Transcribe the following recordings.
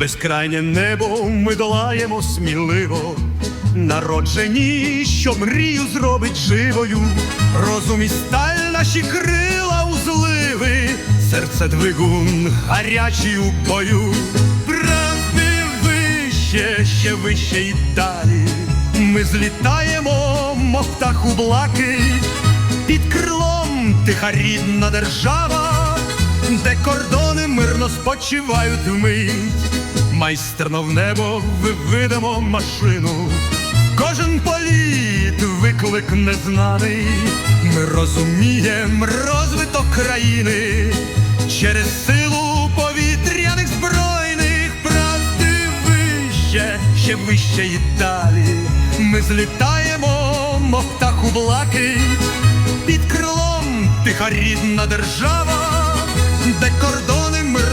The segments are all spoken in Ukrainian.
безкрайнє небо ми долаємо сміливо, народжені, що мрію зробить живою, розум і сталь наші крила у зливи, серце двигун гарячий у бою, правди вище, ще вище і далі. Ми злітаємо, мов птах у блакить, під крилом тиха рідна держава, де кордони мирно спочивають вмить. Майстерно в небо виведемо машину, кожен політ виклик незнаний. Ми розуміємо розвиток країни через силу повітряних збройних правди вище, ще вище і далі. Ми злітаємо, мов птах у блакить, під крилом тиха рідна держава, де кордони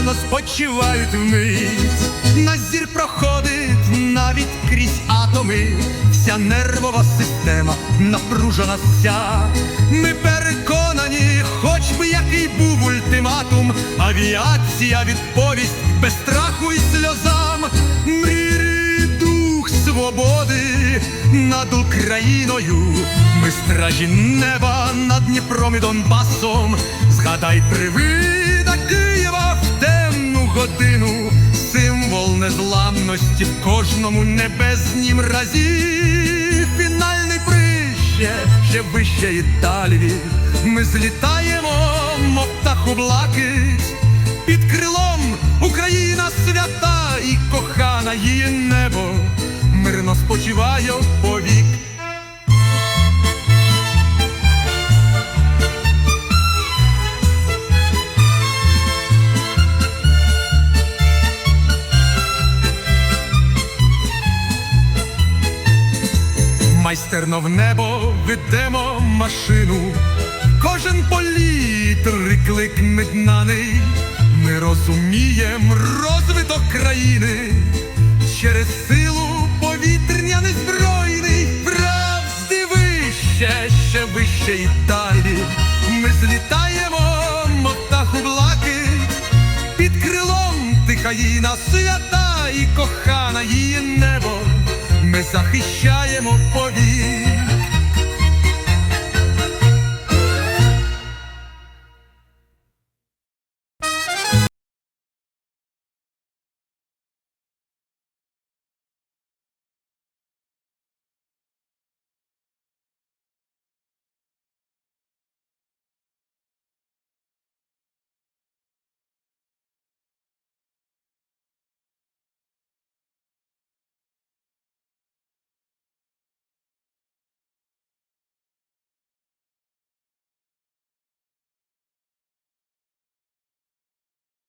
мирно спочивають вмить. Наш зір проходить навіть крізь атоми, вся нервова система напружена вся. Ми переконані, хоч би який був ультиматум, авіація відповість без страху і сльозам. Мрій дух свободи над Україною. Ми стражі неба над Дніпром і Донбасом. Згадай темну годину, символ незламності в кожному небеснім разі. Фінальний прище, ще вище і далі. Ми злітаємо, мов птах у блакить, під крилом Україна свята і кохана її небо, мирно спочиває повік. Майстерно в небо ведемо машину, кожен політ приклик негнаний. Ми розуміємо розвиток країни через силу повітря незбройний, правди вище, ще вище і далі. Ми злітаємо, мов птах у блакить, під крилом тихаїна свята і кохана її небо. Ми захищаємо повік.